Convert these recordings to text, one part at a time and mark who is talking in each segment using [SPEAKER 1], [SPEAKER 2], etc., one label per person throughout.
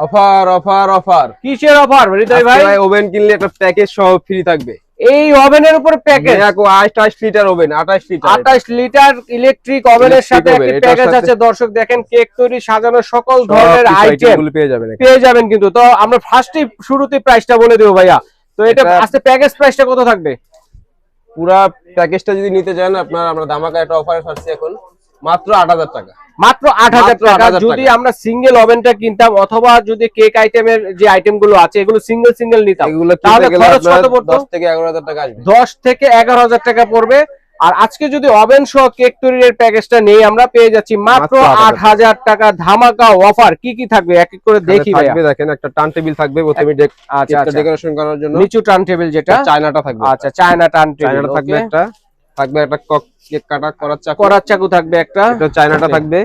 [SPEAKER 1] Offer offer offer.
[SPEAKER 2] কিসের offer হৃদয় ভাই?
[SPEAKER 1] ভাই ওভেন কিনলে একটা প্যাকেজ সহ ফ্রি থাকবে।
[SPEAKER 2] এই ওভেনের উপর প্যাকেজ
[SPEAKER 1] দেখো 28 লিটার ওভেন 28 লিটার
[SPEAKER 2] আঠাশ লিটার ইলেকট্রিক ওভেনের সাথে একটি প্যাকেজ আছে। দর্শক দেখেন কেক তৈরি সাজানো সকল ধরনের
[SPEAKER 1] আইটেমগুলো পেয়ে যাবেন
[SPEAKER 2] পেয়ে যাবেন কিন্তু। তো আমরা ফার্স্টে শুরুতে প্রাইসটা বলে দেবো ভাইয়া। তো এটা
[SPEAKER 1] এটা-
[SPEAKER 2] আজকে প্যাকেজ প্রাইসটা কত থাকবে?
[SPEAKER 1] পুরা প্যাকেজটা যদি নিতে চান আপনার আমরা দামাকা একটা অফারে ছাড়ছি এখন মাত্র 8000 টাকা।
[SPEAKER 2] মাত্র আট হাজার টাকা। যদি আমরা সিঙ্গেল ওভেনটা কিনতাম অথবা যদি কেক আইটেমের যে আইটেমগুলো আছে এগুলো সিঙ্গেল সিঙ্গেল নিতাম তাহলে খরচ কত পড়তো?
[SPEAKER 1] 10 থেকে 11000 টাকা আসবে।
[SPEAKER 2] দশ থেকে এগারো হাজার টাকা পড়বে। আর আজকে যদি ওভেন সহ কেক তৈরির প্যাকেজটা নেই আমরা পেয়ে যাচ্ছি মাত্র আট হাজার টাকা। ধামাকা অফার কি কি থাকবে? এক এক করে দেখি
[SPEAKER 1] থাকবে দেখেন একটা টার্ন টেবিল থাকবে প্রথমে
[SPEAKER 2] আচ্ছা আচ্ছা।
[SPEAKER 1] ডেকোরেশন করার জন্য।
[SPEAKER 2] নিচু টার্ন টেবিল যেটা।
[SPEAKER 1] চায়নাটা থাকবে।
[SPEAKER 2] আচ্ছা চায়না টার্ন টেবিল
[SPEAKER 1] থাকবে একটা। থাকবে একটা কক কেক কাটা করার চাকু।
[SPEAKER 2] করার চাকু থাকবে একটা।
[SPEAKER 1] এটা চায়নাটা থাকবে।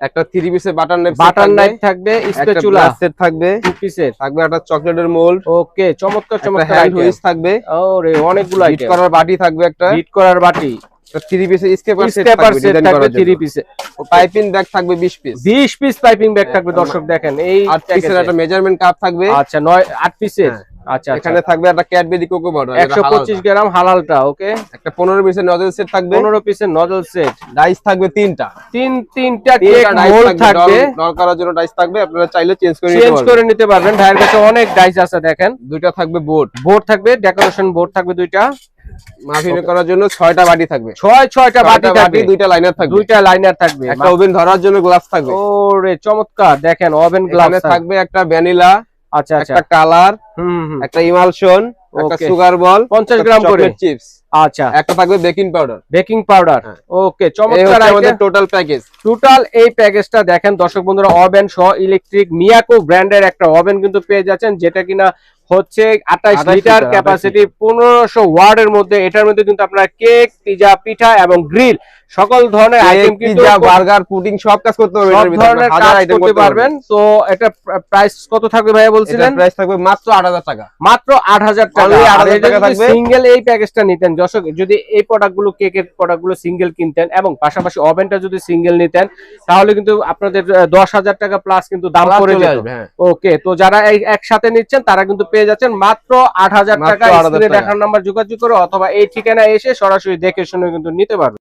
[SPEAKER 1] একটা থ্রি পিসের বাটার নাইফ
[SPEAKER 2] বাটার নাইফ থাকবে। স্পেচুলা
[SPEAKER 1] সেট থাকবে।
[SPEAKER 2] টু পিসের
[SPEAKER 1] থাকবে একটা চকলেটের মোল্ড
[SPEAKER 2] ওকে চমৎকার চমৎকার
[SPEAKER 1] হ্যান্ড হুইস থাকবে।
[SPEAKER 2] ওরে অনেকগুলো
[SPEAKER 1] হিট করার বাটি থাকবে একটা।
[SPEAKER 2] হিট করার বাটি।
[SPEAKER 1] থ্রি পিসের স্কেপার সেট থাকবে
[SPEAKER 2] সেট
[SPEAKER 1] ডিজাইন করার
[SPEAKER 2] থ্রি পিসে
[SPEAKER 1] পাইপিং ব্যাগ থাকবে 20 পিস
[SPEAKER 2] 20 পিস পাইপিং ব্যাগ থাকবে দর্শক দেখেন। এই
[SPEAKER 1] আর পিসের একটা মেজারমেন্ট কাপ থাকবে।
[SPEAKER 2] আচ্ছা নয় আট পিসের
[SPEAKER 1] হ্যাঁ।
[SPEAKER 2] আচ্ছা
[SPEAKER 1] এখানে থাকবে একটা ক্যাডবেরি কোকো পাউডার
[SPEAKER 2] একশো পঁচিশ গ্রাম হালালটা ওকে
[SPEAKER 1] একটা 15 পিসের নজল সেট থাকবে।
[SPEAKER 2] পনেরো পিসের নজল সেট
[SPEAKER 1] ডাইস থাকবে তিনটা।
[SPEAKER 2] তিন তিনটা কেক
[SPEAKER 1] তিনটা থাকবে
[SPEAKER 2] থাকবে।
[SPEAKER 1] জন্য ডাইস থাকবে আপনারা চাইলে চেঞ্জ করে নিতে
[SPEAKER 2] চেঞ্জ করে নিতে পারবেন। ভাইয়ের কাছে অনেক ডাইস আছে দেখেন।
[SPEAKER 1] দুইটা থাকবে বোর্ড
[SPEAKER 2] বোর্ড থাকবে ডেকোরেশন বোর্ড থাকবে দুইটা।
[SPEAKER 1] মাফিনে করার জন্য বাটি থাকবে।
[SPEAKER 2] ছয় ছয়টা বাটি
[SPEAKER 1] ছয়টা
[SPEAKER 2] থাকবে।
[SPEAKER 1] দুইটা লাইনার থাকবে।
[SPEAKER 2] দুইটা লাইনার থাকবে।
[SPEAKER 1] একটা ওভেন ধরার জন্য গ্লাস থাকবে।
[SPEAKER 2] ওরে চমৎকার। দেখেন ওভেন গ্লাস
[SPEAKER 1] থাকবে। একটা ভ্যানিলা
[SPEAKER 2] আচ্ছা আচ্ছা।
[SPEAKER 1] একটা কালার একটা ইমালশন একটা. সুগার বল
[SPEAKER 2] 50 গ্রাম করে।
[SPEAKER 1] চিপস
[SPEAKER 2] আচ্ছা।
[SPEAKER 1] একটা থাকবে baking powder
[SPEAKER 2] baking powder. Okay
[SPEAKER 1] এই
[SPEAKER 2] চমৎকার
[SPEAKER 1] আমাদের টোটাল প্যাকেজ
[SPEAKER 2] টোটাল এই প্যাকেজটা দেখেন দর্শক বন্ধুরা ওভেন সহ ইলেকট্রিক মিয়াকো ব্র্যান্ডের একটা ওভেন কিন্তু পেয়ে যাচ্ছেন যেটা কিনা হচ্ছে আঠাশ
[SPEAKER 1] 28
[SPEAKER 2] লিটার
[SPEAKER 1] লিটার,
[SPEAKER 2] ক্যাপাসিটি পনেরোশো ওয়ার্ডের মধ্যে। এটার মধ্যে কিন্তু আপনারা কেক পিজা পিঠা এবং গ্রিল সকল ধরনের আইটেম কিন্তু
[SPEAKER 1] বার্গার পুডিং সব কাজ করতে পারবেন
[SPEAKER 2] সব ধরনের কাজ করতে পারবেন। তো এটা প্রাইস কত থাকবে ভাইয়া বলছিলেন?
[SPEAKER 1] প্রাইস থাকবে মাত্র 8000 টাকা।
[SPEAKER 2] মাত্র আট হাজার টাকা।
[SPEAKER 1] Only 8,000 টাকা থাকবে।
[SPEAKER 2] সিঙ্গেল এই প্যাকেজটা নিতেন দর্শক যদি এই প্রোডাক্টগুলো কেকের প্রোডাক্টগুলো সিঙ্গেল কিনতেন এবং পাশাপাশি ওভেনটা যদি সিঙ্গেল নিতেন তাহলে কিন্তু আপনাদের দশ হাজার টাকা প্লাস কিন্তু দাম পড়ে যেত।
[SPEAKER 1] হ্যাঁ।
[SPEAKER 2] ওকে তো যারা এই একসাথে নিচ্ছেন তারা কিন্তু পেয়ে যাচ্ছেন মাত্র আট হাজার
[SPEAKER 1] মাত্র
[SPEAKER 2] টাকা।
[SPEAKER 1] 8,000
[SPEAKER 2] স্ক্রিনে
[SPEAKER 1] টাকা।
[SPEAKER 2] দেখার নাম্বার যোগাযোগ করে অথবা এই ঠিকানায় এসে সরাসরি দেখে শুনে কিন্তু নিতে পারবেন